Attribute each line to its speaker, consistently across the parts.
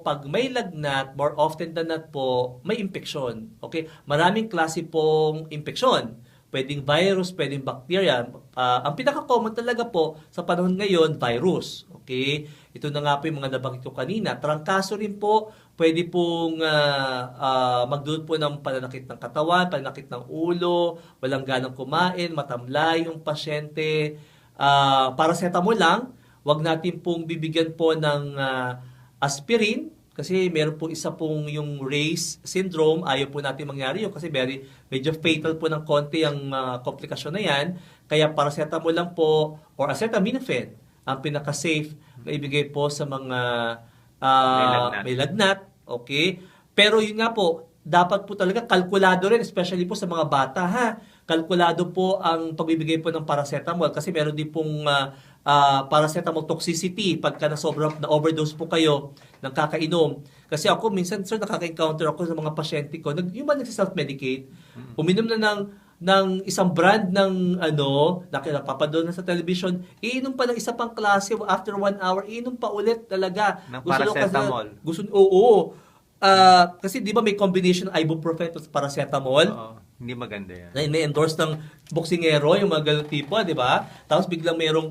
Speaker 1: Pag may lagnat, more often than not po, may infeksyon. Okay? Maraming klase pong infeksyon. Pwedeng virus, pwedeng bacteria. Ah, ang pinaka-common talaga po sa panahon ngayon, virus. Okay? Ito na nga po yung mga nabanggit ko kanina. Trangkaso rin po, pwede pong ah, ah, magdulot po ng pananakit ng katawan, pananakit ng ulo, walang ganang kumain, matamlay yung pasyente. Ah, paracetamol lang, wag natin pong bibigyan po ng ah, aspirin kasi meron po isa pong yung race syndrome, ayaw po natin mangyari yun kasi very, medyo fatal po ng konti ang ah, komplikasyon na yan. Kaya paracetamol lang po or acetaminophen ang pinaka-safe na ibigay po sa mga ah,
Speaker 2: May lagnat.
Speaker 1: may lagnat. Okay? Pero yun nga po, dapat po talaga kalkulado rin, especially po sa mga bata ha. Kalkulado po ang pagbibigay po ng paracetamol kasi meron din pong ah, ah, paracetamol toxicity pagka na sobrang na overdose po kayo ng kakainom. Kasi ako minsan sir nakaka-encounter ako sa mga pasyente ko, nag, yung ba nagsi-self-medicate, uminom na ng ng isang brand ng ano, nakapapanood na sa television, iinom pa ng isa pang klase after one hour, iinom pa ulit talaga.
Speaker 2: Ng
Speaker 1: kasi-
Speaker 2: paracetamol.
Speaker 1: gusto oo. Ah, kasi 'di ba may combination ibuprofen at paracetamol?
Speaker 2: Oo, hindi maganda yan.
Speaker 1: Na ini-endorse ng boksingero yung mga ganung tipo, 'di ba? Tapos biglang merong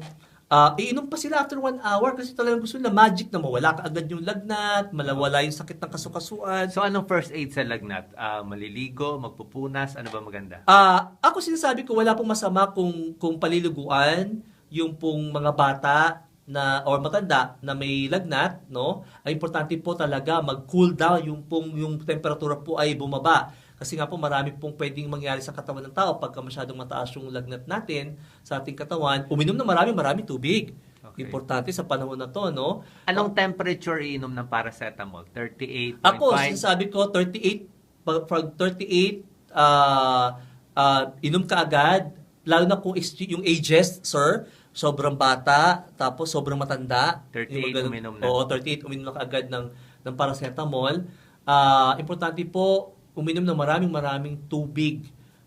Speaker 1: ah, iinom pa sila after one hour kasi talagang gusto nila magic na mawala ka agad yung lagnat, malawala yung sakit ng kasukasuan.
Speaker 2: So, anong first aid sa lagnat? Ah, maliligo, magpupunas, ano ba maganda?
Speaker 1: Ah, ako sinasabi ko wala pong masama kung kung paliliguan yung pong mga bata na or matanda na may lagnat, no? Ang importante po talaga mag-cool down yung pong yung temperatura po ay bumaba. Kasi nga po marami pong pwedeng mangyari sa katawan ng tao pagka masyadong mataas yung lagnat natin sa ating katawan. Uminom ng marami marami tubig.
Speaker 2: Okay.
Speaker 1: Importante sa panahon na to, no?
Speaker 2: Anong temperature iinom ng paracetamol? 38.5?
Speaker 1: Ako, sinasabi ko, 38, pag- pag 38, ah ah, inom ka agad, lalo na kung yung ages, sir, sobrang bata, tapos sobrang matanda.
Speaker 2: 38
Speaker 1: Yung mga ganun-
Speaker 2: uminom na.
Speaker 1: Oo, 38 uminom na kaagad ng, ng paracetamol. Ah, importante po, uminom ng maraming maraming tubig.